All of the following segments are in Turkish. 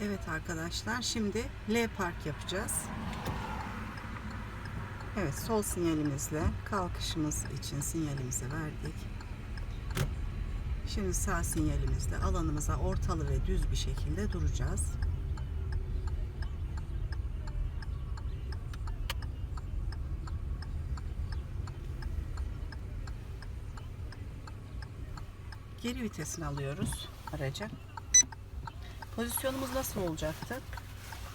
Evet arkadaşlar şimdi L park yapacağız. Evet sol sinyalimizle kalkışımız için sinyalimizi verdik. Şimdi sağ sinyalimizle alanımıza ortalı ve düz bir şekilde duracağız. Geri vitesini alıyoruz araca. Pozisyonumuz nasıl olacaktı?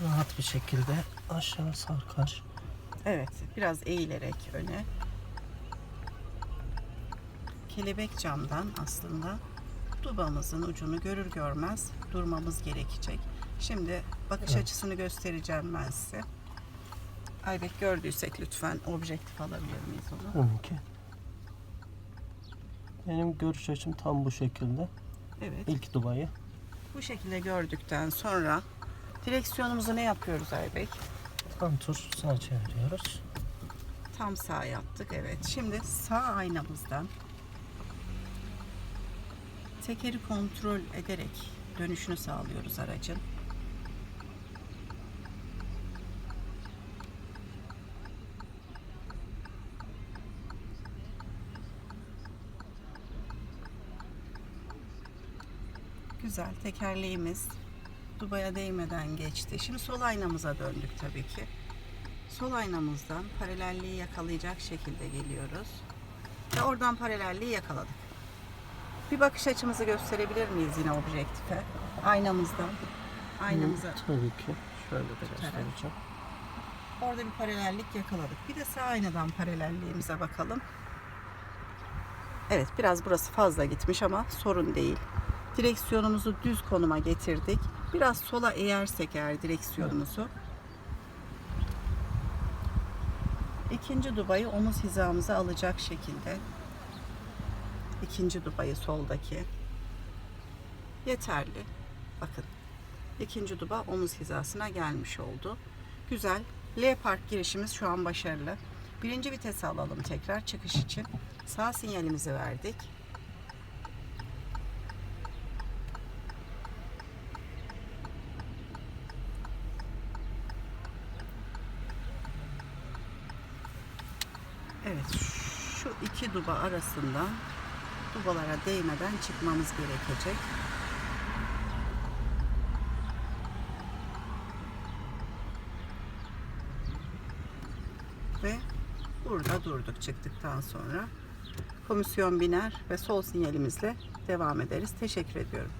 Rahat bir şekilde aşağı sarkar. Evet, biraz eğilerek öne. Kelebek camdan aslında dubamızın ucunu görür görmez durmamız gerekecek. Şimdi bakış Evet. açısını göstereceğim ben size. Aybek gördüysek lütfen objektif alabilir miyiz onu? Tabii ki. Benim görüş açım tam bu şekilde. Evet. İlk dubayı Bu şekilde gördükten sonra direksiyonumuzu ne yapıyoruz Aybek? tam tur sağa çeviriyoruz. Tam sağ yaptık. Evet. Şimdi sağ aynamızdan tekeri kontrol ederek dönüşünü sağlıyoruz aracın. Güzel. Tekerleğimiz dubaya değmeden geçti. Şimdi sol aynamıza döndük tabii ki. Sol aynamızdan paralelliği yakalayacak şekilde geliyoruz. Ve oradan paralelliği yakaladık. Bir bakış açımızı gösterebilir miyiz yine objektife? Aynamızdan. Aynamıza. Tabii ki. Şöyle de göstereceğim. Orada bir paralellik yakaladık. Bir de sağ aynadan paralelliğimize bakalım. Evet biraz burası fazla gitmiş ama sorun değil. Direksiyonumuzu düz konuma getirdik. Biraz sola eğersek eğer direksiyonumuzu. İkinci dubayı omuz hizamıza alacak şekilde. İkinci dubayı soldaki. Yeterli. Bakın. İkinci duba omuz hizasına gelmiş oldu. Güzel. L park girişimiz şu an başarılı. Birinci vitesi alalım tekrar çıkış için. Sağ sinyalimizi verdik. Evet şu iki duba arasından dubalara değmeden çıkmamız gerekecek. ve burada durduk çıktıktan sonra. Komisyon biner ve sol sinyalimizle devam ederiz. Teşekkür ediyorum.